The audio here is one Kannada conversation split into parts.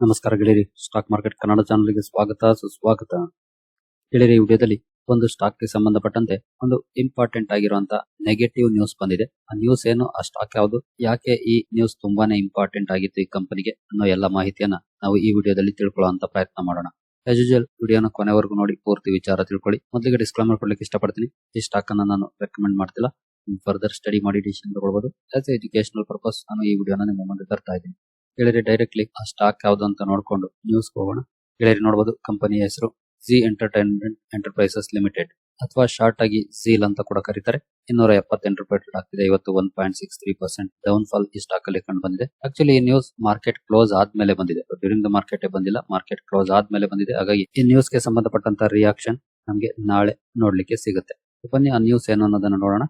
ನಮಸ್ಕಾರ ಗೆಳೆಯರಿ. ಸ್ಟಾಕ್ ಮಾರ್ಕೆಟ್ ಕನ್ನಡ ಚಾನಲ್ಗೆ ಸ್ವಾಗತ, ಸುಸ್ವಾಗತ. ಗೆಳೆಯರಿ ವಿಡಿಯೋದಲ್ಲಿ ಒಂದು ಸ್ಟಾಕ್ಗೆ ಸಂಬಂಧಪಟ್ಟಂತೆ ಒಂದು ಇಂಪಾರ್ಟೆಂಟ್ ಆಗಿರುವಂತಹ ನೆಗೆಟಿವ್ ನ್ಯೂಸ್ ಬಂದಿದೆ. ಆ ನ್ಯೂಸ್ ಏನು, ಆ ಸ್ಟಾಕ್ ಯಾವುದು, ಯಾಕೆ ಈ ನ್ಯೂಸ್ ತುಂಬಾನೇ ಇಂಪಾರ್ಟೆಂಟ್ ಆಗಿತ್ತು ಈ ಕಂಪನಿಗೆ ಅನ್ನೋ ಎಲ್ಲ ಮಾಹಿತಿಯನ್ನ ನಾವು ಈ ವಿಡಿಯೋದಲ್ಲಿ ತಿಳ್ಕೊಳ್ಳುವಂತ ಪ್ರಯತ್ನ ಮಾಡೋಣ. ಆಸ್ ಯೂಜಲ್ ವಿಡಿಯೋನ ಕೊನೆವರೆಗೂ ನೋಡಿ, ಪೂರ್ತಿ ವಿಚಾರ ತಿಳ್ಕೊಳ್ಳಿ. ಮೊದಲಿಗೆ ಡಿಸ್ಕ್ಲೈಮರ್ ಕೊಡ್ಲಿಕ್ಕೆ ಇಷ್ಟಪಡ್ತೀನಿ. ಈ ಸ್ಟಾಕ್ ಅನ್ನ ನಾನು ರೆಕಮೆಂಡ್ ಮಾಡ್ತಿಲ್ಲ. ಫರ್ದರ್ ಸ್ಟಡಿ ಮಾಡಿ ಡಿಸಿಷನ್ ತಗೊಳ್ಬಹುದು ಆಸ್ ಎಜುಕೇಶನಲ್ ಪರ್ಪಸ್ ನಾನು ಈ ವಿಡಿಯೋನ ನಿಮ್ಮ ಮುಂದೆ ತರ್ತಾ ಇದ್ದೀನಿ. ಗೆಳೆಯರಿ ಡೈರೆಕ್ಟ್ಲಿ ಆ ಸ್ಟಾಕ್ ಯಾವ್ದು ಅಂತ ನೋಡ್ಕೊಂಡು ನ್ಯೂಸ್ ಹೋಗೋಣ. ಗೆಳೆಯರಿ ನೋಡಬಹುದು ಕಂಪನಿಯ ಹೆಸರು ಜಿ ಎಂಟರ್ಟೈನ್ಮೆಂಟ್ ಎಂಟರ್ಪ್ರೈಸಸ್ ಲಿಮಿಟೆಡ್ ಅಥವಾ ಶಾರ್ಟ್ ಆಗಿ ಝೀಲ್ ಅಂತ ಕೂಡ ಕರೀತಾರೆ. ಇನ್ನೂರ ಎಪ್ಪತ್ತೆಂಟು ರೂಪಾಯಿ ಟ್ರೇಡ್ ಆಗ್ತಿದೆ, ಇವತ್ತು one point six three percent down fall ಈ ಸ್ಟಾಕ್ ಅಲ್ಲಿ ಕಂಡು ಬಂದಿದೆ. ಆಕ್ಚುಲಿ ಈ ನ್ಯೂಸ್ ಮಾರ್ಕೆಟ್ ಕ್ಲೋಸ್ ಆದ್ಮೇಲೆ ಬಂದಿದೆ. ಡ್ಯೂರಿಂಗ್ ದ ಮಾರ್ಕೆಟ್ ಬಂದಿಲ್ಲ ಮಾರ್ಕೆಟ್ ಕ್ಲೋಸ್ ಆದ್ಮೇಲೆ ಬಂದಿದೆ. ಹಾಗಾಗಿ ಈ ನ್ಯೂಸ್ಗೆ ಸಂಬಂಧಪಟ್ಟಂತ ರಿಯಾಕ್ಷನ್ ನಮಗೆ ನಾಳೆ ನೋಡ್ಲಿಕ್ಕೆ ಸಿಗುತ್ತೆ. ಬನ್ನಿ ಆ ನ್ಯೂಸ್ ಏನು ಅನ್ನೋದನ್ನ ನೋಡೋಣ.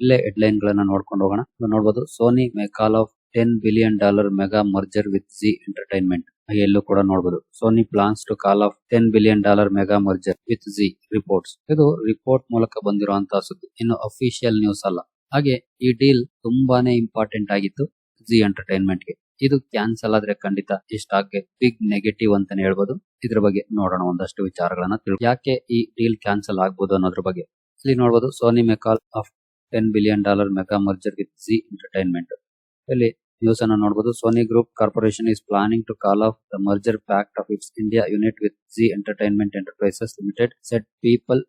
ಇಲ್ಲೇ ಹೆಡ್ಲೈನ್ ಗಳನ್ನ ನೋಡ್ಕೊಂಡು ಹೋಗೋಣ. ನೋಡಬಹುದು Sony may call off ten billion dollar mega merger with Zee entertainment ಎಲ್ಲೂ ಕೂಡ ನೋಡಬಹುದು Sony plans to call off ten billion dollar mega merger with Zee reports ಇದು ರಿಪೋರ್ಟ್ ಮೂಲಕ ಬಂದಿರುವಂತಹ ಸುದ್ದಿ. ಇನ್ನು ಅಫಿಷಿಯಲ್ ನ್ಯೂಸ್ ಅಲ್ಲ. ಹಾಗೆ ಈ ಡೀಲ್ ತುಂಬಾನೇ ಇಂಪಾರ್ಟೆಂಟ್ ಆಗಿತ್ತು ಜಿ ಎಂಟರ್ಟೈನ್ಮೆಂಟ್ಗೆ. ಇದು ಕ್ಯಾನ್ಸಲ್ ಆದ್ರೆ ಖಂಡಿತ ಈ ಸ್ಟಾಕ್ಗೆ ಬಿಗ್ ನೆಗೆಟಿವ್ ಅಂತಾನೆ ಹೇಳ್ಬೋದು. ಇದ್ರ ಬಗ್ಗೆ ನೋಡೋಣ ಒಂದಷ್ಟು ವಿಚಾರಗಳನ್ನ ತಿಳಿ ಯಾಕೆ ಈ ಡೀಲ್ ಕ್ಯಾನ್ಸಲ್ ಆಗ್ಬೋದು ಅನ್ನೋದ್ರ ಬಗ್ಗೆ. ಇಲ್ಲಿ ನೋಡಬಹುದು Sony may call off ten billion dollar mega merger with Zee entertainment ಇಲ್ಲಿ ನ್ಯೂಸ್ ಅನ್ನು ನೋಡಬಹುದು Sony group corporation is planning to call off the merger pact of its India unit with Zee entertainment enterprises limited said people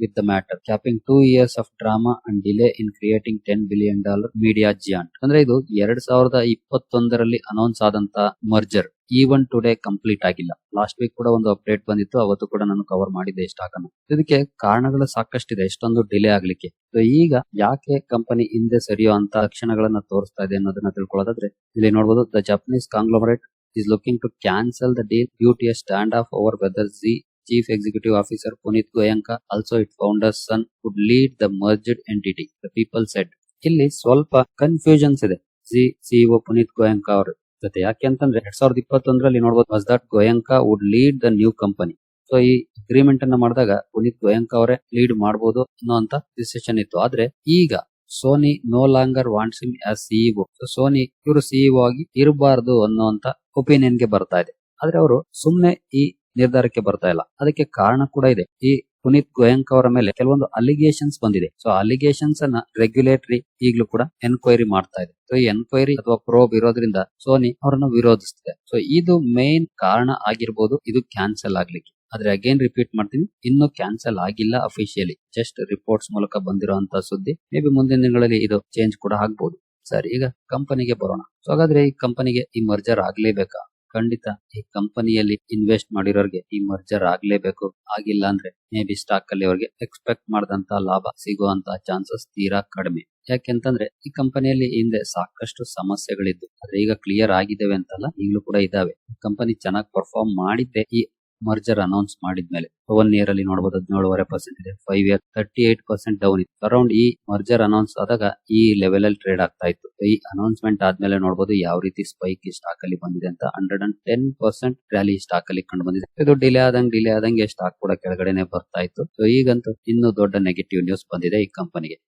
with the matter capping two years of drama and delay in creating ten billion dollar media giant ಅಂದ್ರೆ ಇದು ಎರಡ್ ಸಾವಿರದ ಇಪ್ಪತ್ತೊಂದರಲ್ಲಿ ಅನೌನ್ಸ್ ಆದಂತ ಮರ್ಜರ್ ಈವನ್ ಟುಡೇ ಕಂಪ್ಲೀಟ್ ಆಗಿಲ್ಲ. ಲಾಸ್ಟ್ ವೀಕ್ ಕೂಡ ಒಂದು ಅಪ್ಡೇಟ್ ಬಂದಿತ್ತು, ಅವತ್ತು ಕೂಡ ನಾನು ಕವರ್ ಮಾಡಿದ್ದೆ ಈ ಸ್ಟಾಕ್ ಇದಕ್ಕೆ ಕಾರಣಗಳು ಸಾಕಷ್ಟಿದೆ, ಎಷ್ಟೊಂದು ಡಿಲೇ ಆಗ್ಲಿಕ್ಕೆ. ಸೊ ಈಗ ಯಾಕೆ ಕಂಪನಿ ಹಿಂದೆ ಸರಿಯೋ ಅಂತ ಲಕ್ಷಣಗಳನ್ನ ತೋರಿಸ್ತಾ ಇದೆ ಅನ್ನೋದನ್ನ ತಿಳ್ಕೊಳ್ಳೋದಾದ್ರೆ, ಇಲ್ಲಿ ನೋಡಬಹುದು the Japanese conglomerate is looking to cancel the deal due to a standoff over whether the chief executive officer Punit Goyanka, also its founder's son, would lead the merged entity. The people said. ಇಲ್ಲಿ ಸ್ವಲ್ಪ ಕನ್ಫ್ಯೂಷನ್ಸ್ ಇದೆ. ಸಿ ಸಿಇಒ ಪುನೀತ್ ಗೋಯಂಕ ಅವರು ಜೊತೆ. ಯಾಕೆ ಅಂತಂದ್ರೆ ಎರಡ್ ಸಾವಿರದ ಇಪ್ಪತ್ತೊಂದರಲ್ಲಿ ನೋಡಬಹುದು was that Goenka would lead the new company so ಈ ಅಗ್ರಿಮೆಂಟ್ ಅನ್ನ ಮಾಡಿದಾಗ ಪುನೀತ್ ಗೋಯಂಕ ಅವರೇ ಲೀಡ್ ಮಾಡಬಹುದು ಅನ್ನೋಂತ ಡಿಸಿಷನ್ ಇತ್ತು. ಆದ್ರೆ ಈಗ Sony no longer wants him as CEO Sony ಇವರು ಸಿಇಒ ಆಗಿ ಇರಬಾರ್ದು ಅನ್ನೋಂತ ಒಪಿನಿಯನ್ಗೆ ಬರ್ತಾ ಇದೆ. ಆದ್ರೆ ಅವರು ಸುಮ್ನೆ ಈ ನಿರ್ಧಾರಕ್ಕೆ ಬರ್ತಾ ಇಲ್ಲ. ಅದಕ್ಕೆ ಕಾರಣ ಕೂಡ ಇದೆ. ಈ ಪುನೀತ್ ಗೋಯಂಕ್ ಅವರ ಮೇಲೆ ಕೆಲವೊಂದು ಅಲಿಗೇಷನ್ಸ್ ಬಂದಿದೆ. ಸೊ ಅಲಿಗೇಷನ್ಸ್ ಅನ್ನ ರೆಗ್ಯುಲೇಟರಿ ಈಗಲೂ ಕೂಡ ಎನ್ಕ್ವೈರಿ ಮಾಡ್ತಾ ಇದೆ. ಸೊ ಈ ಎನ್ಕ್ವೈರಿ ಅಥವಾ ಪ್ರೋಬ್ ಇರೋದ್ರಿಂದ ಸೋನಿ ಅವರನ್ನು ವಿರೋಧಿಸ್ತಿದೆ. ಸೊ ಇದು ಮೇನ್ ಕಾರಣ ಆಗಿರ್ಬೋದು. ಇದು ಕ್ಯಾನ್ಸಲ್ ಆಗ್ಲಿಕ್ಕೆ. ಆದ್ರೆ ಅಗೇನ್ ರಿಪೀಟ್ ಮಾಡ್ತೀನಿ. ಇನ್ನು ಕ್ಯಾನ್ಸಲ್ ಆಗಿಲ್ಲ ಅಫಿಷಿಯಲಿ ಜಸ್ಟ್ ರಿಪೋರ್ಟ್ಸ್ ಮೂಲಕ ಬಂದಿರುವಂತಹ ಸುದ್ದಿ. ಮೇ ಬಿ ಮುಂದಿನ ದಿನಗಳಲ್ಲಿ ಇದು ಚೇಂಜ್ ಕೂಡ ಆಗ್ಬಹುದು ಸರಿ, ಈಗ ಕಂಪನಿಗೆ ಬರೋಣ. ಸೊ ಹಾಗಾದ್ರೆ ಈ ಕಂಪನಿಗೆ ಈ ಮರ್ಜರ್ ಆಗ್ಲೇಬೇಕಾ? ಖಂಡಿತ ಈ ಕಂಪನಿಯಲ್ಲಿ ಇನ್ವೆಸ್ಟ್ ಮಾಡಿರೋರಿಗೆ ಈ ಮರ್ಜರ್ ಆಗ್ಲೇಬೇಕು. ಆಗಿಲ್ಲ ಅಂದ್ರೆ ಮೇ ಬಿ ಸ್ಟಾಕ್ ಅಲ್ಲಿ ಅವ್ರಿಗೆ ಎಕ್ಸ್ಪೆಕ್ಟ್ ಮಾಡಿದಂತ ಲಾಭ ಸಿಗುವಂತ ಚಾನ್ಸಸ್ ತೀರಾ ಕಡಿಮೆ. ಯಾಕೆಂತಂದ್ರೆ ಈ ಕಂಪನಿಯಲ್ಲಿ ಹಿಂದೆ ಸಾಕಷ್ಟು ಸಮಸ್ಯೆಗಳಿದ್ದು. ಆದ್ರೆ ಈಗ ಕ್ಲಿಯರ್ ಆಗಿದ್ದೇವೆ ಅಂತಲ್ಲ, ಈಗಲೂ ಕೂಡ ಇದಾವೆ ಕಂಪನಿ ಚೆನ್ನಾಗಿ ಪರ್ಫಾರ್ಮ್ ಮಾಡಿದ್ದೆ. ಈ ಮರ್ಜರ್ ಅನೌನ್ಸ್ ಮಾಡಿದ್ಮೇಲೆ ಒನ್ ಇಯರ್ ಅಲ್ಲಿ ನೋಡಬಹುದು ಹದಿನೇಳುವರೆ ಪರ್ಸೆಂಟ್ ಇದೆ. Five year thirty eight percent down ಇತ್ತು. ಅರೌಂಡ್ ಈ ಮರ್ಜರ್ ಅನೌನ್ಸ್ ಆದಾಗ ಈ ಲೆವೆಲ್ ಅಲ್ಲಿ ಟ್ರೇಡ್ ಆಗ್ತಾ ಇತ್ತು. ಈ ಅನೌನ್ಸ್ಮೆಂಟ್ ಆದ್ಮೇಲೆ ನೋಡಬಹುದು ಯಾವ ರೀತಿ ಸ್ಪೈಕ್ ಈ ಸ್ಟಾಕ್ ಅಲ್ಲಿ ಬಂದಿದೆ ಅಂತ hundred and ten percent rally stock ಅಲ್ಲಿ ಕಂಡು ಬಂದಿದೆ. ಇದು ಡಿಲೇ ಆದಂಗೆ ಡಿಲೇ ಆದಂಗೆ ಸ್ಟಾಕ್ ಕೂಡ ಕೆಳಗಡೆನೆ ಬರ್ತಾ ಇತ್ತು. ಸೊ ಈಗಂತೂ ಇನ್ನೂ ದೊಡ್ಡ ನೆಗೆಟಿವ್ ನ್ಯೂಸ್ ಬಂದಿದೆ ಈ ಕಂಪನಿಗೆ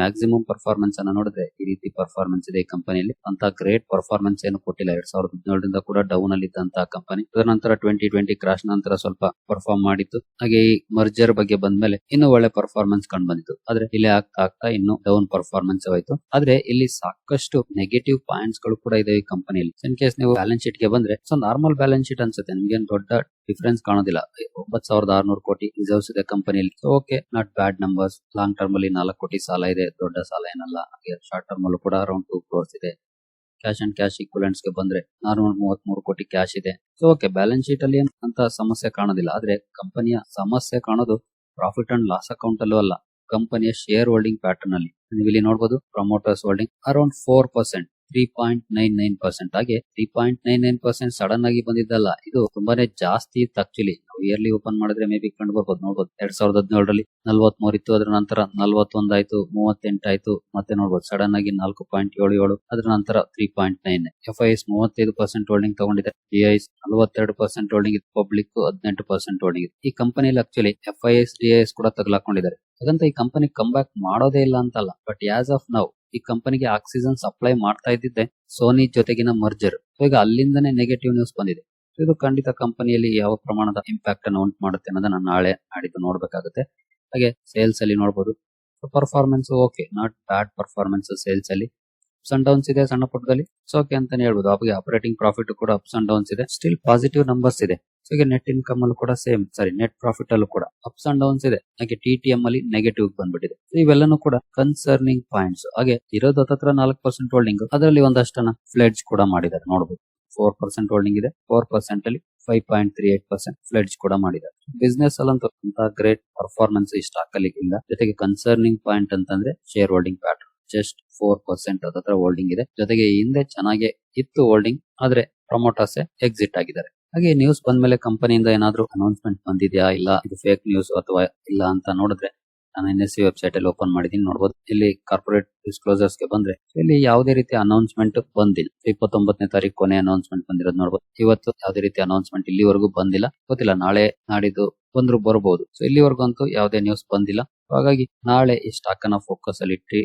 ಮ್ಯಾಕ್ಸಿಮಮ್ ಪರ್ಫಾರ್ಮೆನ್ಸ್ ಅನ್ನ ನೋಡಿದ್ರೆ ಈ ರೀತಿ ಪರ್ಫಾರ್ಮೆನ್ಸ್ ಇದೆ ಈ ಕಂಪನಿಯಲ್ಲಿ ಅಂತ ಗ್ರೇಟ್ ಪರ್ಫಾರ್ಮೆನ್ಸ್ ಏನು ಕೊಟ್ಟಿಲ್ಲ. ಎರಡ್ ಸಾವಿರದ ಹದಿನೇಳರಿಂದ ಕೂಡ ಡೌನ್ ಅಲ್ಲಿ ಇದ್ದಂತಹ ಕಂಪನಿ ಅದರ ನಂತರ ಟ್ವೆಂಟಿ ಟ್ವೆಂಟಿ ಕ್ರಾಶ್ ನಂತರ ಸ್ವಲ್ಪ ಪರ್ಫಾರ್ಮ್ ಮಾಡಿತ್ತು ಹಾಗೆ ಈ ಮರ್ಜರ್ ಬಗ್ಗೆ ಬಂದ್ಮೇಲೆ ಇನ್ನು ಒಳ್ಳೆ ಪರ್ಫಾರ್ಮೆನ್ಸ್ ಕಂಡು ಬಂದಿತ್ತು ಆದ್ರೆ ಇಲ್ಲಿ ಆಗ್ತಾ ಆಗ್ತಾ ಇನ್ನು ಡೌನ್ ಪರ್ಫಾರ್ಮೆನ್ಸ್ ಆಯ್ತು ಆದ್ರೆ ಇಲ್ಲಿ ಸಾಕಷ್ಟು ನೆಗೆಟಿವ್ ಪಾಯಿಂಟ್ಸ್ಗಳು ಕೂಡ ಇದೆ ಈ ಕಂಪನಿಯಲ್ಲಿ ಇನ್ ಕೇಸ್ ನೀವು ಬ್ಯಾಲೆನ್ಸ್ ಶೀಟ್ಗೆ ಬಂದ್ರೆ, ಸೊ ನಾರ್ಮಲ್ ಬ್ಯಾಲೆನ್ಸ್ ಶೀಟ್ ಅನ್ಸುತ್ತೆ. ನಿಮ್ಗೆ ದೊಡ್ಡ ಡಿಫರೆನ್ಸ್ ಕಾಣೋದಿಲ್ಲ. ಒಂಬತ್ ಸಾವಿರದ ಆರ್ನೂರು ಕೋಟಿ ರಿಸರ್ವ್ಸ್ ಇದೆ ಕಂಪನಿಯಲ್ಲಿ okay not bad numbers long term ಅಲ್ಲಿ ನಾಲ್ಕು ಕೋಟಿ ಸಾಲ ಇದೆ, ದೊಡ್ಡ ಸಾಲ ಏನಲ್ಲ. ಹಾಗೆ ಶಾರ್ಟ್ ಟರ್ಮ್ ಅಲ್ಲೂ ಕೂಡ ಅರೌಂಡ್ ಟೂ ಕ್ರೋರ್ಸ್ ಇದೆ. ಕ್ಯಾಶ್ ಅಂಡ್ ಕ್ಯಾಶ್ ಇಕ್ವಲೆಂಟ್ಸ್ಗೆ ಬಂದ್ರೆ ನಾರ್ಮಲ್ ಮೂವತ್ ಮೂರು ಕೋಟಿ ಕ್ಯಾಶ್ ಇದೆ. ಸೊ ಓಕೆ ಬ್ಯಾಲೆನ್ಸ್ ಶೀಟ್ ಅಲ್ಲಿ ಅಂತ ಸಮಸ್ಯೆ ಕಾಣೋದಿಲ್ಲ. ಆದ್ರೆ ಕಂಪನಿಯ ಸಮಸ್ಯೆ ಕಾಣೋದು ಪ್ರಾಫಿಟ್ ಅಂಡ್ ಲಾಸ್ ಅಕೌಂಟ್ ಅಲ್ಲೂ ಅಲ್ಲ. ಕಂಪನಿಯ ಶೇರ್ ಹೋಲ್ಡಿಂಗ್ ಪ್ಯಾಟರ್ನ್ ಅಲ್ಲಿ. ನೀವು ಇಲ್ಲಿ ನೋಡಬಹುದು promoters holding around four percent three point nine nine percent ಹಾಗೆ three point nine nine percent sudden ಆಗಿ ಬಂದಿದ್ದಲ್ಲ. ಇದು ತುಂಬಾನೇ ಜಾಸ್ತಿ ಇತ್ತು ಆಕ್ಚುಲಿ ನಾವು ಇಯರ್ಲಿ ಓಪನ್ ಮಾಡಿದ್ರೆ ಮೇ ಬಿ ಕಂಡು ಬರ್ಬೋದು ನೋಡ್ಬೋದು. ಎರಡ್ ಸಾವಿರದ ಹದಿನೇಳರಲ್ಲಿ ನಲ್ವತ್ ಮೂರ್ ಇತ್ತು, ಅದ್ರ ನಂತರ ನಲ್ವತ್ತೊಂದ್ ಆಯ್ತು, ಮೂವತ್ತೆಂಟು ಆಯ್ತು, ಮತ್ತೆ ನೋಡ್ಬೋದು ಸಡನ್ ಆಗಿ ನಾಲ್ಕು ಪಾಯಿಂಟ್ ಏಳು ಏಳು, ಅದ್ರ ನಂತರ three point nine F I S ಮೂವತ್ತೈದು ಪರ್ಸೆಂಟ್ ಹೋಲ್ಡಿಂಗ್ ತಗೊಂಡಿದೆ. ಡಿ ಐ ಎಸ್ ನಲವತ್ತೆರಡು ಪರ್ಸೆಂಟ್ ಹೋಲ್ಡಿಂಗ್ ಇತ್ತು. ಪಬ್ಲಿಕ್ ಹದಿನೆಂಟು ಪರ್ಸೆಂಟ್ ಹೋಲ್ಡಿಂಗ್ ಇದೆ ಈ ಕಂಪನಿಯಲ್ಲಿ actually F I S D I S ಕೂಡ ತಗಲಾಕೊಂಡಿದ್ದಾರೆ ಹಾಗಂತ ಈ ಕಂಪನಿ ಕಮ್ ಬ್ಯಾಕ್ ಮಾಡೋದೇ ಇಲ್ಲ ಅಂತಲ್ಲ. ಬಟ್ ಆಸ್ ಆಫ್ ನೌ ಈ ಕಂಪನಿಗೆ ಆಕ್ಸಿಜನ್ ಸಪ್ಲೈ ಮಾಡ್ತಾ ಇದ್ದಿದ್ದೆ ಸೋನಿ ಜೊತೆಗಿನ ಮರ್ಜರ್ ಈಗ ಅಲ್ಲಿಂದನೇ ನೆಗೆಟಿವ್ ನ್ಯೂಸ್ ಬಂದಿದೆ. ಇದು ಖಂಡಿತ ಕಂಪನಿಯಲ್ಲಿ ಯಾವ ಪ್ರಮಾಣದ ಇಂಪ್ಯಾಕ್ಟ್ ಅನ್ನು ಉಂಟು ಮಾಡುತ್ತೆ ಅನ್ನೋದನ್ನ ನಾಳೆ ನಾಡಿದ್ದು ನೋಡಬೇಕಾಗುತ್ತೆ. ಹಾಗೆ ಸೇಲ್ಸ್ ಅಲ್ಲಿ ನೋಡಬಹುದು performance okay not bad performance sales ಅಲ್ಲಿ. ಅಪ್ಸ್ ಅಂಡ್ ಡೌನ್ಸ್ ಇದೆ ಸಣ್ಣ ಪುಟ್ಟದಲ್ಲಿ ಓಕೆ ಅಂತಾನೆ ಹೇಳ್ಬೋದು. ಆಪರೇಟಿಂಗ್ ಪ್ರಾಫಿಟ್ ಕೂಡ ಅಪ್ಸ್ ಅಂಡ್ ಡೌನ್ಸ್ ಇದೆ. ಸ್ಟಿಲ್ ಪಾಸಿಟಿವ್ ನಂಬರ್ಸ್ ಇದೆ. ಸೊ ಈಗ ನೆಟ್ ಇನ್ಕಮ್ ಅಲ್ಲೂ ಕೂಡ ಸೇಮ್ ಸಾರಿ ನೆಟ್ ಪ್ರಾಫಿಟ್ ಅಲ್ಲೂ ಕೂಡ ಅಪ್ಸ್ ಅಂಡ್ ಡೌನ್ಸ್ ಇದೆ. ಹಾಗೆ ಟಿ ಟಿ ಎಂ ಅಲ್ಲಿ ನೆಗೆಟಿವ್ ಬಂದ್ಬಿಟ್ಟಿದೆ. ಇವೆಲ್ಲನೂ ಕೂಡ ಕನ್ಸರ್ನಿಂಗ್ ಪಾಯಿಂಟ್ಸ್ ಹಾಗೆ ಇರೋದು ಹತ್ರ ನಾಲ್ಕು ಪರ್ಸೆಂಟ್ ಹೋಲ್ಡಿಂಗ್ ಅದರಲ್ಲಿ ಒಂದಷ್ಟನ್ನ ಫ್ಲೆಡ್ಜ್ ಕೂಡ ಮಾಡಿದ್ದಾರೆ. ನೋಡಬಹುದು ಫೋರ್ ಪರ್ಸೆಂಟ್ ಹೋಲ್ಡಿಂಗ್ ಇದೆ. ಫೋರ್ ಪರ್ಸೆಂಟ್ ಅಲ್ಲಿ five point three eight percent pledge ಕೂಡ ಮಾಡಿದ್ದಾರೆ. ಬಿಸ್ನೆಸ್ ಅಲ್ಲಂತೂ ಅಂತ ಗ್ರೇಟ್ ಪರ್ಫಾರ್ಮೆನ್ಸ್ ಈ ಸ್ಟಾಕ್ ಅಲ್ಲಿ ಇಲ್ಲ. ಜೊತೆಗೆ ಕನ್ಸರ್ನಿಂಗ್ ಪಾಯಿಂಟ್ ಅಂತಂದ್ರೆ share holding pattern just four percent ಅದ್ರ ಹೋಲ್ಡಿಂಗ್ ಇದೆ. ಜೊತೆಗೆ ಹಿಂದೆ ಚೆನ್ನಾಗೆ ಇತ್ತು ಹೋಲ್ಡಿಂಗ್ ಆದ್ರೆ ಪ್ರಮೋಟರ್ಸ್ ಎಕ್ಸಿಟ್ ಆಗಿದ್ದಾರೆ. ಹಾಗೆ ನ್ಯೂಸ್ ಬಂದ್ಮೇಲೆ ಕಂಪನಿಯಿಂದ ಏನಾದ್ರು ಅನೌನ್ಸ್ಮೆಂಟ್ ಬಂದಿದ್ಯಾ? ಇಲ್ಲ, ಇದು ಫೇಕ್ ನ್ಯೂಸ್ ಅಥವಾ ಇಲ್ಲ ಅಂತ ನೋಡಿದ್ರೆ ನಾನು ಎನ್ ಎಸ್ ಸಿ ವೆಬ್ಸೈಟ್ ಅಲ್ಲಿ ಓಪನ್ ಮಾಡಿದೀನಿ ನೋಡಬಹುದು ಇಲ್ಲಿ ಕಾರ್ಪೊರೇಟ್ ಡಿಸ್ಕ್ಲೋಸರ್ಸ್ಗೆ ಬಂದ್ರೆ, ಇಲ್ಲಿ ಯಾವುದೇ ರೀತಿ ಅನೌನ್ಸ್ಮೆಂಟ್ ಬಂದಿಲ್ಲ. ಇಪ್ಪತ್ತೊಂಬತ್ತನೇ ತಾರೀಕು ಕೊನೆ ಅನೌನ್ಸ್ಮೆಂಟ್ ಬಂದಿರೋದು ನೋಡಬಹುದು ಇವತ್ತು ಯಾವುದೇ ರೀತಿ ಅನೌನ್ಸ್ಮೆಂಟ್ ಇಲ್ಲಿವರೆಗೂ ಬಂದಿಲ್ಲ. ಗೊತ್ತಿಲ್ಲ, ನಾಳೆ ನಾಡಿದ್ದು ಬಂದ್ರು ಬರಬಹುದು ಸೊ ಇಲ್ಲಿವರೆಗೂ ಅಂತೂ ಯಾವುದೇ ನ್ಯೂಸ್ ಬಂದಿಲ್ಲ. ಹಾಗಾಗಿ ನಾಳೆ ಈ ಸ್ಟಾಕ್ ಅನ್ನ ಫೋಕಸ್ ಅಲ್ಲಿ ಇಟ್ಟಿ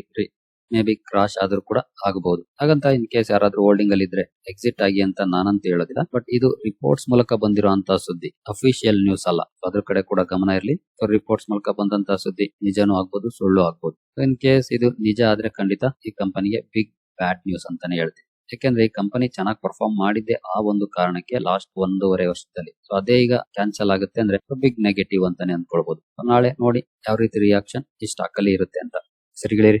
ಮೇ ಬಿ ಕ್ರಾಶ್ ಆದ್ರೂ ಕೂಡ ಆಗಬಹುದು ಹಾಗಂತ ಇನ್ ಕೇಸ್ ಯಾರಾದ್ರೂ ಹೋಲ್ಡಿಂಗ್ ಅಲ್ಲಿ ಇದ್ರೆ ಎಕ್ಸಿಟ್ ಆಗಿ ಅಂತ ನಾನಂತ ಹೇಳೋದಿಲ್ಲ. ಬಟ್ ಇದು ರಿಪೋರ್ಟ್ಸ್ ಮೂಲಕ ಬಂದಿರುವಂತಹ ಸುದ್ದಿ ಅಫಿಷಿಯಲ್ ನ್ಯೂಸ್ ಅಲ್ಲ. ಅದ್ರ ಕಡೆ ಕೂಡ ಗಮನ ಇರಲಿ. ರಿಪೋರ್ಟ್ಸ್ ಮೂಲಕ ಬಂದಂತಹ ಸುದ್ದಿ ನಿಜನೂ ಆಗ್ಬಹುದು ಸುಳ್ಳು ಆಗ್ಬಹುದು ಇನ್ ಕೇಸ್ ಇದು ನಿಜ ಆದ್ರೆ ಖಂಡಿತ ಈ ಕಂಪನಿಗೆ ಬಿಗ್ ಬ್ಯಾಡ್ ನ್ಯೂಸ್ ಅಂತಾನೆ ಹೇಳ್ತೀನಿ ಯಾಕೆಂದ್ರೆ ಈ ಕಂಪನಿ ಚೆನ್ನಾಗಿ ಪರ್ಫಾರ್ಮ್ ಮಾಡಿದ್ದೆ ಆ ಒಂದು ಕಾರಣಕ್ಕೆ ಲಾಸ್ಟ್ ಒಂದೂವರೆ ವರ್ಷದಲ್ಲಿ. ಸೊ ಅದೇ ಈಗ ಕ್ಯಾನ್ಸಲ್ ಆಗುತ್ತೆ ಅಂದ್ರೆ ಬಿಗ್ ನೆಗೆಟಿವ್ ಅಂತಾನೆ ಅನ್ಕೊಳ್ಬಹುದು ನಾಳೆ ನೋಡಿ ಯಾವ ರೀತಿ ರಿಯಾಕ್ಷನ್ ಈ ಸ್ಟಾಕ್ ಅಲ್ಲಿ ಇರುತ್ತೆ ಅಂತ. ಸರಿಗಳಿರಿ?